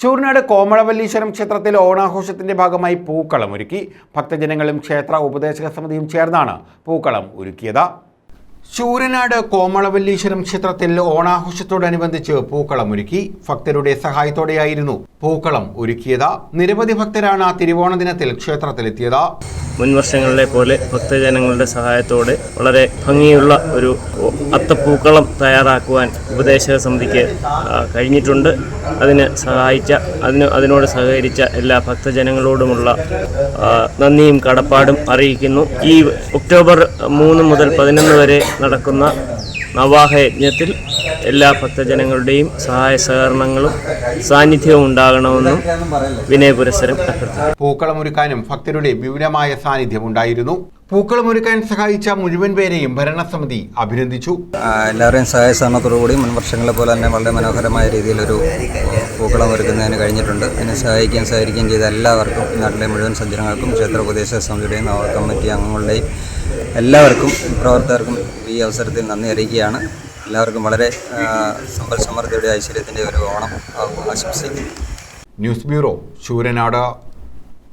ശൂരനാട് കോമളവല്ലീശ്വരം ക്ഷേത്രത്തിൽ ഓണാഘോഷത്തിന്റെ ഭാഗമായി പൂക്കളം ഒരുക്കി. ഭക്തജനങ്ങളും ക്ഷേത്ര ഉപദേശക സമിതിയും ചേർന്നാണ് പൂക്കളം ഒരുക്കിയത്. ശൂരനാട് കോമളവല്ലീശ്വരം ക്ഷേത്രത്തിൽ ഓണാഘോഷത്തോടനുബന്ധിച്ച് പൂക്കളം ഒരുക്കി. ഭക്തരുടെ സഹായത്തോടെയായിരുന്നു പൂക്കളം ഒരുക്കിയത്. നിരവധി ഭക്തരാണ് തിരുവോണ ദിനത്തിൽ ക്ഷേത്രത്തിലെത്തിയത്. മുൻവർഷങ്ങളിലെ പോലെ ഭക്തജനങ്ങളുടെ സഹായത്തോടെ വളരെ ഭംഗിയുള്ള ഒരു അത്തപ്പൂക്കളം തയ്യാറാക്കുവാൻ ഉപദേശക സമിതിക്ക് കഴിഞ്ഞിട്ടുണ്ട്. അതിന് സഹായിച്ച അതിന് അതിനോട് സഹകരിച്ച എല്ലാ ഭക്തജനങ്ങളോടുമുള്ള നന്ദിയും കടപ്പാടും അറിയിക്കുന്നു. ഈ ഒക്ടോബർ മൂന്ന് മുതൽ പതിനൊന്ന് വരെ നടക്കുന്ന നവാഹ യജ്ഞത്തിൽ എല്ലാ ഭക്തജനങ്ങളുടെയും സഹായ സഹകരണങ്ങളും സാന്നിധ്യവും ഉണ്ടാകണമെന്നും വിനയപുരസരം അഭ്യർത്ഥിക്കുന്നു. പൂക്കളമൊരുക്കാനും ഭക്തരുടെ വിപുലമായ സാന്നിധ്യം ഉണ്ടായിരുന്നു. പൂക്കളമൊരുക്കാൻ സഹായിച്ച മുഴുവൻ പേരെയും ഭരണസമിതി അഭിനന്ദിച്ചു. എല്ലാവരെയും സഹായ സഹകരണത്തോടുകൂടി മുൻ വർഷങ്ങളെ പോലെ തന്നെ വളരെ മനോഹരമായ രീതിയിലൊരു പൂക്കളം ഒരുക്കുന്നതിന് കഴിഞ്ഞിട്ടുണ്ട്. അതിനെ സഹായിക്കുകയും സഹകരിക്കുകയും ചെയ്ത എല്ലാവർക്കും നാട്ടിലെ മുഴുവൻ സജ്ജനങ്ങൾക്കും ക്ഷേത്ര ഉപദേശ സമിതിയുടെയും നവ കമ്മിറ്റി അംഗങ്ങളുടെയും എല്ലാവർക്കും പ്രവർത്തകർക്കും ഈ അവസരത്തിൽ നന്ദി അറിയിക്കുകയാണ്. എല്ലാവർക്കും വളരെ സമ്പൽ സമൃദ്ധിയുടെ ഐശ്വര്യത്തിന്റെ ഒരു ഓണം ആശംസിക്കുന്നു ന്യൂസ് ബ്യൂറോ ശൂരനാട്